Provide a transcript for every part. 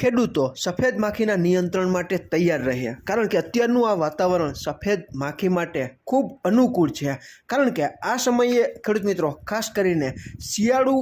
ખેડૂતો સફેદ માખીના નિયંત્રણ માટે તૈયાર રહે કારણ કે અત્યારનું આ વાતાવરણ સફેદ માખી માટે ખૂબ અનુકૂળ છે. કારણ કે આ સમયે, ખેડૂત મિત્રો, ખાસ કરીને શિયાળુ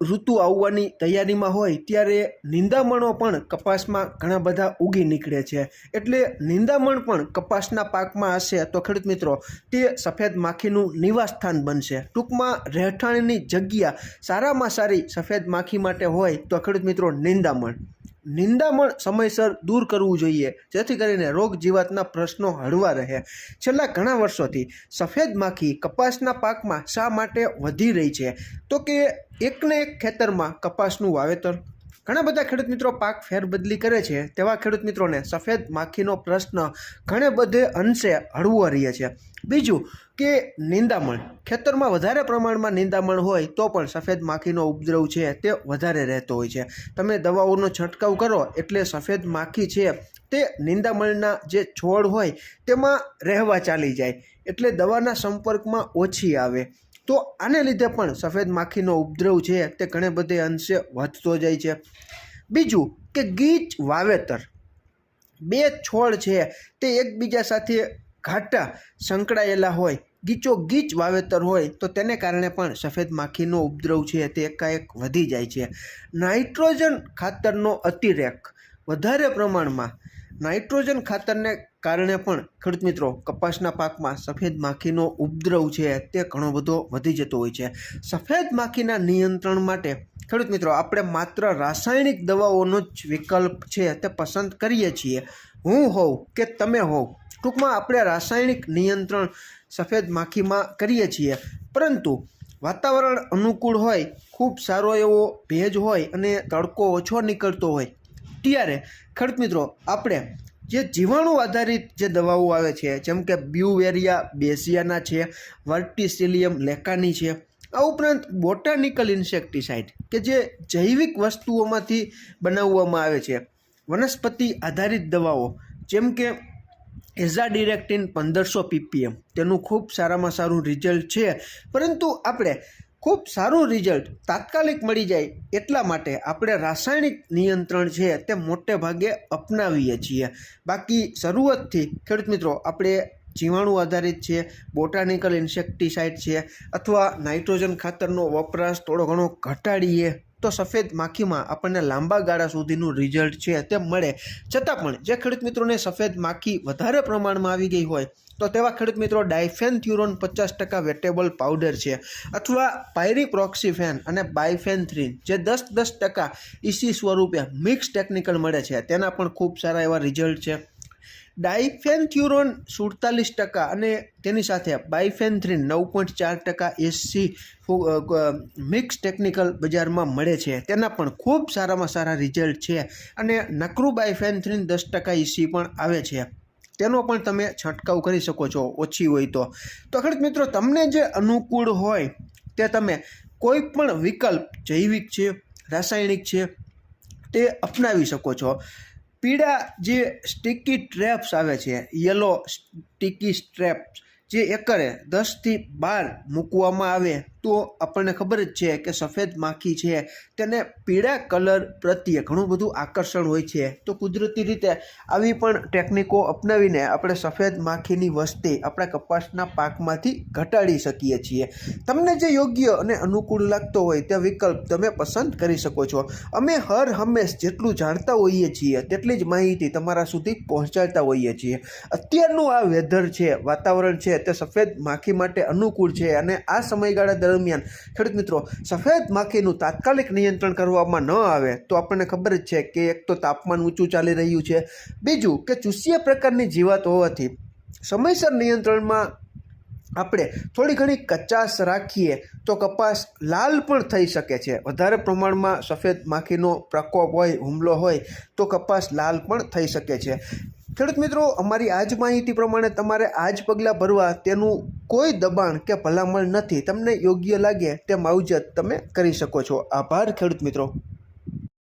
ઋતુ આવવાની તૈયારીમાં હોય, ત્યારે નિંદામણો પણ કપાસમાં ઘણા બધા ઉગી નીકળે છે. એટલે નિંદામણ પણ કપાસના પાકમાં હશે તો ખેડૂત મિત્રો, તે સફેદ માખીનું નિવાસસ્થાન બનશે. ટૂંકમાં રહેઠાણની જગ્યા સારામાં સારી સફેદ માખી માટે હોય તો ખેડૂત મિત્રો, નિંદામણ. નિંદામણ સમયસર દૂર કરવું જોઈએ, જેથી કરીને રોગ જીવાતના પ્રશ્નો હળવા રહે. છેલ્લા ઘણા વર્ષોથી સફેદ માખી કપાસના પાકમાં શા માટે વધી રહી છે? તો કે એકને એક ખેતરમાં કપાસનું વાવેતર ઘણા બધા ખેડૂત મિત્રો પાક ફેરબદલી કરે છે, તેવા ખેડૂત મિત્રોને સફેદ માખીનો પ્રશ્ન ઘણે બધે અંશે હળવો રહે છે. બીજું કે નિંદામણ. ખેતરમાં વધારે પ્રમાણમાં નિંદામણ હોય તો પણ સફેદ માખીનો ઉપદ્રવ છે તે વધારે રહેતો હોય છે. તમે દવાઓનો છંટકાવ કરો એટલે સફેદ માખી છે તે નિંદામણના જે છોડ હોય તેમાં રહેવા ચાલી જાય, એટલે દવાના સંપર્કમાં ઓછી આવે. તો આને લીધે પણ સફેદ માખીનો ઉપદ્રવ છે તે ઘણે બધે અંશે વધતો જાય છે. બીજું કે ગીચ વાવેતર. બે છોડ છે તે એકબીજા સાથે ઘાટા સંકળાયેલા હોય. ગીચો ગીચ વાવેતર હોય તો તેને કારણે પણ સફેદ માખીનો ઉપદ્રવ છે તે એકાએક વધી જાય છે. નાઇટ્રોજન ખાતરનો અતિરેક. વધારે પ્રમાણમાં નાઇટ્રોજન ખાતરને કારણે પણ ખેડૂત મિત્રો, કપાસના પાકમાં સફેદ માખીનો ઉપદ્રવ છે તે ઘણો બધો વધી જતો હોય છે. સફેદ માખીના નિયંત્રણ માટે ખેડૂત મિત્રો, આપણે માત્ર રાસાયણિક દવાઓનો જ વિકલ્પ છે તે પસંદ કરીએ છીએ. હું હોઉં કે તમે હોવ ટૂંકમાં આપણે રાસાયણિક નિયંત્રણ સફેદ માખીમાં કરીએ છીએ. પરંતુ વાતાવરણ અનુકૂળ હોય, ખૂબ સારો એવો ભેજ હોય અને તડકો ઓછો નીકળતો હોય, ત્યારે ખેડૂત મિત્રો, આપણે જે જીવાણુ આધારિત જે દવાઓ આવે છે, જેમ કે બ્યુવેરિયા, બેસિયાના છે, વર્ટિસિલિયમ, લેકાની છે, આ ઉપરાંત બોટાનિકલ ઇન્સેક્ટિસાઇડ કે જે જૈવિક વસ્તુઓમાંથી બનાવવામાં આવે છે. વનસ્પતિ આધારિત દવાઓ જેમ કે એઝાડિરેક્ટિન પંદરસો પીપીએમ, તેનું ખૂબ સારામાં સારું રિઝલ્ટ છે. પરંતુ આપણે ખૂબ સારું રિઝલ્ટ તાત્કાલિક મળી જાય એટલા માટે આપણે રાસાયણિક નિયંત્રણ છે તે મોટે ભાગે અપનાવીએ છીએ. બાકી શરૂઆતથી, ખેડૂત મિત્રો, આપણે જીવાણુ આધારિત છે, બોટાનિકલ ઇન્સેક્ટિસાઇડ છે, અથવા નાઇટ્રોજન ખાતરનો વપરાશ થોડો ઘણો ઘટાડીએ તો સફેદ માખીમાં આપણને લાંબા ગાળા સુધીનું રિઝલ્ટ છે તે મળે. છતાં પણ જે ખેડૂત મિત્રોને સફેદ માખી વધારે પ્રમાણમાં આવી ગઈ હોય, તો તેવા ખેડૂત મિત્રો ડાયફેનથ્યુરોન પચાસ ટકા વેટેબલ પાવડર છે અથવા પાયરીપ્રોક્સીફેન અને બાયફેનથ્રીન જે દસ દસ ટકા ઇસી સ્વરૂપે મિક્સ ટેકનિકલ મળે છે. તેના પણ ખૂબ સારા એવા રિઝલ્ટ છે. ડાયફેનથ્યુરોન સુડતાલીસ ટકા અને તેની સાથે બાયફેનથ્રીન નવ પોઈન્ટ ચાર ટકા એસસી મિક્સ ટેકનિકલ બજારમાં મળે છે. તેના પણ ખૂબ સારામાં સારા રિઝલ્ટ છે અને નકરું બાયફેનથ્રીન દસ ટકા ઇસી પણ આવે છે. તેનો પણ તમે છંટકાવ કરી શકો છો, ઓછી હોય તો. તો ખરેખ મિત્રો, તમને જે અનુકૂળ હોય તે તમે કોઈ પણ વિકલ્પ જૈવિક છે, રાસાયણિક છે તે અપનાવી શકો છો. પીળા જે સ્ટીકી ટ્રેપ્સ આવે છે યલો સ્ટીકી સ્ટ્રેપ્સ જે એકરે દસથી બાર મૂકવામાં આવે તો આપણને ખબર જ છે કે સફેદ માખી છે, તેને પીળા કલર પ્રત્યે ઘણું બધું આકર્ષણ હોય છે. તો કુદરતી રીતે આવી પણ ટેકનિકો અપનાવીને આપણે સફેદ માખીની વસ્તી આપણા કપાસના પાકમાંથી ઘટાડી શકીએ છીએ. તમને જે યોગ્ય અને અનુકૂળ લાગતો હોય તે વિકલ્પ તમે પસંદ કરી શકો છો. અમે હર હંમેશ જેટલું જાણતા હોઈએ છીએ, તેટલી જ માહિતી તમારા સુધી પહોંચાડતા હોઈએ છીએ. અત્યારનું આ વેધર છે, વાતાવરણ છે, તે સફેદ માખી માટે અનુકૂળ છે અને આ સમયગાળા દરમિયાન ખેડૂત મિત્રો, સફેદ માખીનું તાત્કાલિક નિયંત્રણ કરવામાં ન આવે તો આપણને ખબર જ છે કે એક તો તાપમાન ઊંચું ચાલી રહ્યું છે, બીજું કે ચૂસ્યા પ્રકારની જીવાત હોવાથી. સમયસર નિયંત્રણમાં આપણે થોડી ઘણી કચાશ રાખીએ તો કપાસ લાલ પણ થઈ શકે છે. વધારે પ્રમાણમાં સફેદ માખીનો પ્રકોપ હોય, હુમલો હોય તો કપાસ લાલ પણ થઈ શકે છે. ખેડૂત મિત્રો, અમારી આ જ માહિતી પ્રમાણે તમારે આ જ પગલાં ભરવા તેનું કોઈ દબાણ કે ભલામણ નથી. તમને યોગ્ય લાગે તે માવજત તમે કરી શકો છો. આભાર ખેડૂત મિત્રો.